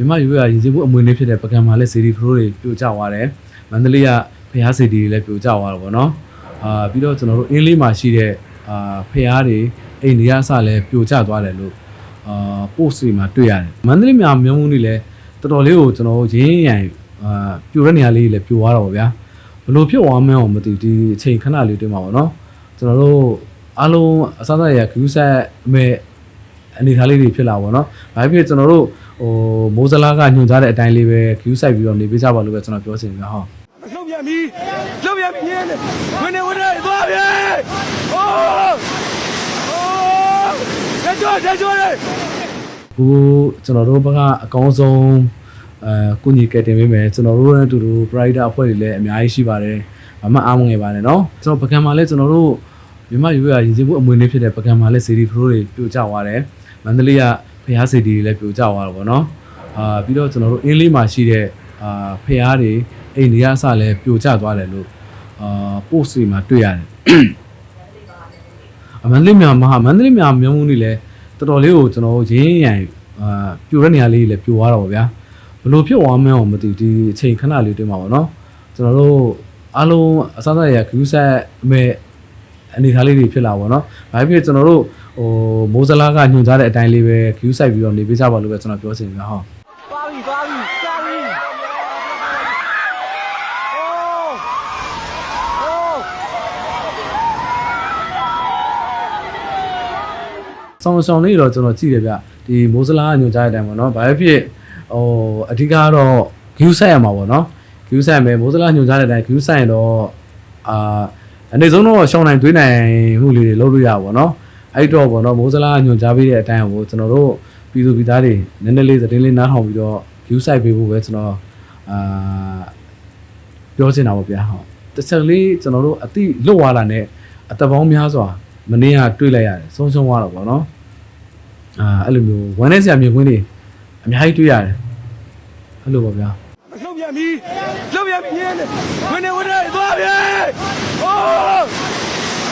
မြန်မာရိုးရာရည်စည်မှုအမွေအနှစ်ဖြစ်တဲ့ပကံမှာလည်းစီဒီဖရိုးတွေပြိုကျသွားတယ်မန္တလေးကဖျားစီဒီတွေလည်းပြိုကျသွားတော့ဗောနော်အာပြီးတော့ကျွန်တော်တို့အင်းလေးမှာရှိတဲ့အာဖျားတွေအိမ်တွေကအစလည်းပြိုကျသွားတယ်လို့အာ post တွေမှာတွေ့ရတယ်မန္တလေးမှာမြို့မှုတွေလည်းတော်တော်လေးကိုကျွန်တော်တို့ရင်းရရင်အာပြိုတဲ့နေရာလေးတွေလည်းပြိုသွားတော့ဗောဗျာဘယ်လိုဖြစ်သွားမလဲမသိဘူးဒီအချိန်ခဏလေးတွေ့မှာဗောနော်ကျွန်တော်တို့အားလုံးအစအရဂူးဆက်မဲ့အနေထားလေးတွေဖြစ်လာပါတော့။ဘာဖြစ်ဖြစ်ကျွန်တော်တို့ ဟိုမိုးစလားကညွှန်ကြားတဲ့အတိုင်းလေးပဲ view site ပြီးတော့နေပေးကြပါလို့ပဲကျွန်တော်ပြောချင်တယ်ဟုတ် လှုပ်ပြန်ပြီလှုပ်ပြန်ပြီညင်းနေဝင်နေဝင်နေသွားပြီဟိုးဟိုးတက်ကြွတက်ကြွလေ ။ခုကျွန်တော်တို့ဘက်ကအကောင်းဆုံးအဲကုညီကယ်တင်ပေးမယ်ကျွန်တော်တို့နဲ့အတူတူ brighter အဖွဲ့တွေလည်းအများကြီးရှိပါတယ်။ဘာမှအားမငယ်ပါနဲ့เนาะ။ကျွန်တော်ပကံမှာလည်းကျွန်တော်တို့မြန်မာရိုးရာရည်စည်မှုအမွေအနှစ်ဖြစ်တဲ့ပကံမှာလည်း series pro တွေပြိုကျသွားတယ်။မန္တလေးက ဖျားစီဒီတွေလည်းပြိုကျသွားတော့ဗောနော်။အာပြီးတော့ကျွန်တော်တို့အင်းလေးမှာရှိတဲ့အာဖျားတွေအိမ်တွေကအစလည်းပြိုကျသွားတယ်လို့အာ post တွေမှာတွေ့ရတယ်။အမန္တလေးမြန်မာမန္တလေးမြန်မာမြို့မှုတွေလည်းတော်တော်လေးကိုကျွန်တော်တို့ရင်းရရင်အာပြိုတဲ့နေရာလေးတွေလည်းပြိုသွားတော့ဗောဗျာဘလို့ဖြစ်သွားမလဲမသိဘူးဒီအချိန်ခဏလေးတွေ့မှာပေါ့နော်ကျွန်တော်တို့အားလုံးအစအစရဂူးဆက်မဲ့ အနေထားလေးတွေဖြစ်လာပါတော့ဘာဖြစ်ဖြစ်ကျွန်တော်တို့ဟိုမိုးစလားကညွှန်ကြားတဲ့အတိုင်းလေးပဲဂူးဆိုင်ပြီးတော့နေပေးကြပါလို့ပဲကျွန်တော်ပြောချင်တယ်ဟုတ်သွားပြီသွားပြီသွားပြီဟိုးဟိုးဆောင်းဆောင်းလေးတော့ကျွန်တော်ကြည့်တယ်ဗျဒီမိုးစလားကညွှန်ကြားတဲ့အတိုင်းပေါ့နော်ဘာဖြစ်ဖြစ်ဟိုအဓိကကတော့ဂူးဆိုင်ရမှာပေါ့နော်ဂူးဆိုင်မယ်မိုးစလားညွှန်ကြားတဲ့အတိုင်းဂူးဆိုင်ရင်တော့အာ အနေဆုံးတော့ရှောင်းနိုင်သွေးနိုင်မှုလေးတွေလုပ်လို့ရပါဘောနော်အဲ့တော့ပေါ့နော်မိုးစလားညွှန်ကြားပေးတဲ့အတိုင်းကိုကျွန်တော်တို့ပြည်သူပြည်သားတွေနည်းနည်းလေးသတင်းလေးနားထောင်ပြီးတော့ဂူးဆိုင်ပေးဖို့ပဲကျွန်တော်အာပြောချင်တာပေါ့ဗျာဟုတ်တစ်ချက်လေးကျွန်တော်တို့အတိလွတ်သွားတာနဲ့အသက်ပေါင်းများစွာမနေ့ကတွေ့လိုက်ရတယ်ဆုံးရှုံးသွားတော့ပေါ့နော်အာအဲ့လိုမျိုးဝမ်းနဲ့ဆရာမြင်ကွင်းတွေအများကြီးတွေ့ရတယ်အဲ့လိုပါဗျာလှုပ်ပြန်ပြီလှုပ်ပြန်ပြီညင်းနေဝင်နေဝင်နေသွားပြီဟိုး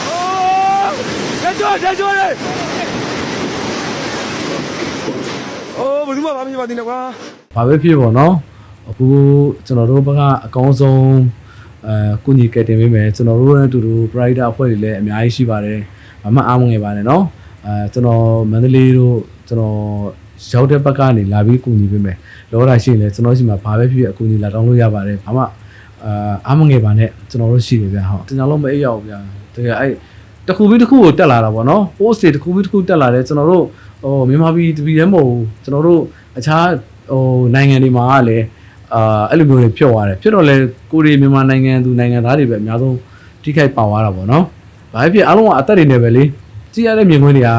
ဟိုး တက်ကြွတက်ကြွလေအိုးဘယ်သူမှမမြင်ပါသေးနဲ့ကွာဘာပဲဖြစ်ပေါ့နော်အခုကျွန်တော်တို့ဘက်ကအကောင်းဆုံးအဲကုညီကယ်တင်ပေးမယ်ကျွန်တော်တို့နဲ့အတူတူ brighter အဖွဲ့တွေလည်းအများကြီးရှိပါတယ်ဘာမှအားမငယ်ပါနဲ့နော်အဲကျွန်တော်မန္တလေးတို့ကျွန်တော်ရောက်တဲ့ဘက်ကနေလာပြီးကုညီပေးမယ်လောတာရှိရင်လည်းကျွန်တော်ရှိမှာဘာပဲဖြစ်ဖြစ်အကူညီလာတောင်းလို့ရပါတယ်ဘာမှအာအားမငယ်ပါနဲ့ကျွန်တော်တို့ရှိတယ်ဗျာဟုတ်ကျွန်တော်လုံးမအိပ်ရအောင်ဗျာတကယ်အဲ့ တစ်ခုပြီးတစ်ခုကိုတက်လာတာပေါ့နော် post တွေတစ်ခုပြီးတစ်ခုတက်လာတယ်ကျွန်တော်တို့ဟိုမြန်မာပြည်တပြည်တည်းမဟုတ်ဘူးကျွန်တော်တို့အခြားဟိုနိုင်ငံတွေမှာကလည်းအာအဲ့လိုမျိုးတွေဖြစ်သွားတယ်ဖြစ်တော့လေကိုရီမြန်မာနိုင်ငံသူနိုင်ငံသားတွေပဲအများဆုံးထိခိုက်ပါသွားတာပေါ့နော်ဘာဖြစ်ဖြစ်အားလုံးကအသက်တွေနဲ့ပဲလေကြည့်ရတဲ့မြင်ကွင်းတွေက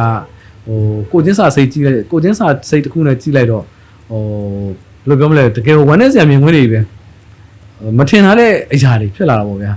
ဟိုကိုချင်းစာစိတ်ကြည့်လိုက်ကိုချင်းစာစိတ်တစ်ခုနဲ့ကြည့်လိုက်တော့ဟိုဘယ်လိုပြောမလဲတကယ်ဝမ်းနဲ့စရာမြင်ကွင်းတွေပဲမထင်ထားတဲ့အရာတွေဖြစ်လာတာပေါ့ဗျာ